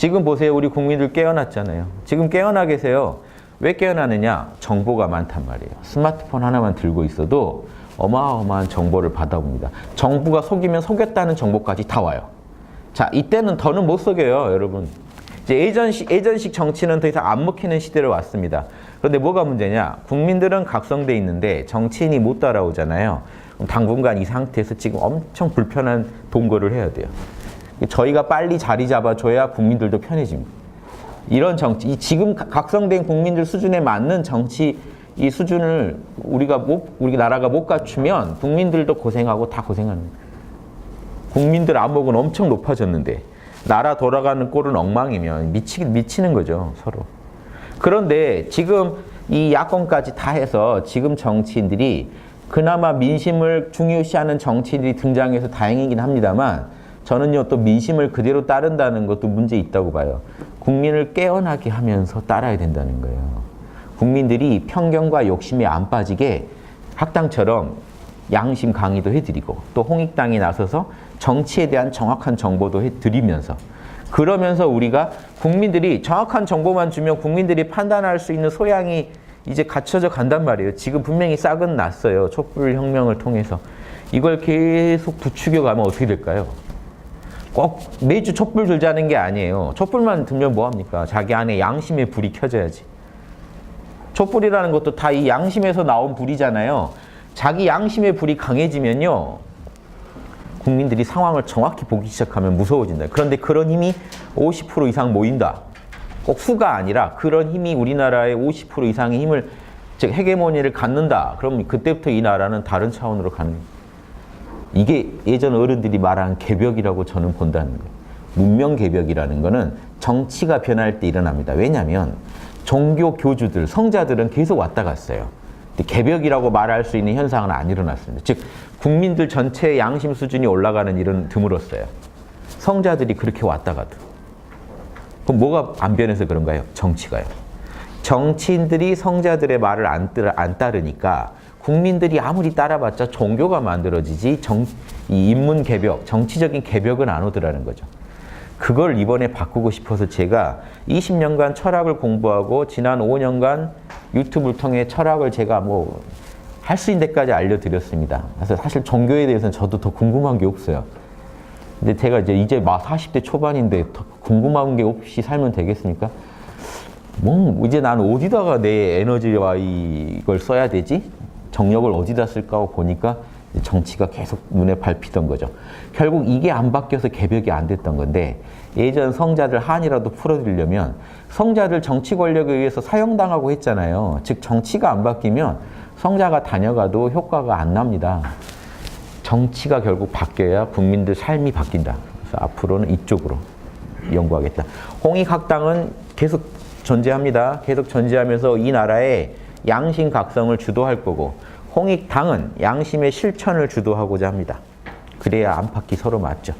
지금 보세요. 우리 국민들 깨어났잖아요. 지금 깨어나 계세요. 왜 깨어나느냐? 정보가 많단 말이에요. 스마트폰 하나만 들고 있어도 어마어마한 정보를 받아봅니다. 정부가 속이면 속였다는 정보까지 다 와요. 자, 이때는 더는 못 속여요, 여러분. 이제 예전식, 예전식 정치는 더 이상 안 먹히는 시대로 왔습니다. 그런데 뭐가 문제냐? 국민들은 각성돼 있는데 정치인이 못 따라오잖아요. 그럼 당분간 이 상태에서 지금 엄청 불편한 동거를 해야 돼요. 저희가 빨리 자리 잡아줘야 국민들도 편해집니다. 이런 정치, 이 지금 가- 각성된 국민들 수준에 맞는 정치 이 수준을 우리가 못, 우리 나라가 못 갖추면 국민들도 고생하고 다 거예요. 국민들 안목은 엄청 높아졌는데 나라 돌아가는 꼴은 엉망이면 미치, 미치는 거죠 서로. 그런데 지금 이 야권까지 다 해서 지금 정치인들이 그나마 민심을 중요시하는 정치인들이 등장해서 다행이긴 합니다만 저는요 또 민심을 그대로 따른다는 것도 문제 있다고 봐요. 국민을 깨어나게 하면서 따라야 된다는 거예요. 국민들이 편견과 욕심에 안 빠지게 학당처럼 양심 강의도 해드리고 또 홍익당이 나서서 정치에 대한 정확한 정보도 해드리면서 그러면서 우리가 국민들이 정확한 정보만 주면 국민들이 판단할 수 있는 소양이 이제 갖춰져 간단 말이에요. 지금 분명히 싹은 났어요. 촛불 혁명을 통해서. 이걸 계속 부추겨 가면 어떻게 될까요? 꼭 매주 촛불 들자는 게 아니에요. 촛불만 들면 뭐합니까? 자기 안에 양심의 불이 켜져야지. 촛불이라는 것도 다 이 양심에서 나온 불이잖아요. 자기 양심의 불이 강해지면요. 국민들이 상황을 정확히 보기 시작하면 무서워진다. 그런데 그런 힘이 50% 이상 모인다. 꼭 수가 아니라 그런 힘이 우리나라의 50% 이상의 힘을 즉 헤게모니를 갖는다. 그럼 그때부터 이 나라는 다른 차원으로 가는. 이게 예전 어른들이 말한 개벽이라고 저는 본다는 거예요. 문명 개벽이라는 거는 정치가 변할 때 일어납니다. 왜냐하면 종교 교주들, 성자들은 계속 왔다 갔어요. 개벽이라고 말할 수 있는 현상은 안 일어났습니다. 즉 국민들 전체의 양심 수준이 올라가는 일은 드물었어요. 성자들이 그렇게 왔다 가도. 그럼 뭐가 안 변해서 그런가요? 정치가요. 정치인들이 성자들의 말을 안 따르니까 국민들이 아무리 따라봤자 종교가 만들어지지 정, 이 인문 개벽, 정치적인 개벽은 안 오더라는 거죠. 그걸 이번에 바꾸고 싶어서 제가 20년간 철학을 공부하고 지난 5년간 유튜브를 통해 철학을 제가 뭐 할 수 있는 데까지 알려드렸습니다. 그래서 사실 종교에 대해서는 저도 더 궁금한 게 없어요. 근데 제가 이제 이제 막 40대 초반인데 더 궁금한 게 없이 살면 되겠습니까? 뭐 이제 난 어디다가 내 에너지와 이걸 써야 되지? 정력을 어디다 쓸까 하고 보니까 정치가 계속 눈에 밟히던 거죠. 결국 이게 안 바뀌어서 개벽이 안 됐던 건데 예전 성자들 한이라도 풀어드리려면 성자들 정치 권력에 의해서 사형당하고 했잖아요. 즉 정치가 안 바뀌면 성자가 다녀가도 효과가 안 납니다. 정치가 결국 바뀌어야 국민들 삶이 바뀐다. 그래서 앞으로는 이쪽으로 연구하겠다. 홍익학당은 계속 존재합니다. 계속 존재하면서 이 나라의 양심 각성을 주도할 거고 홍익당은 양심의 실천을 주도하고자 합니다. 그래야 안팎이 서로 맞죠.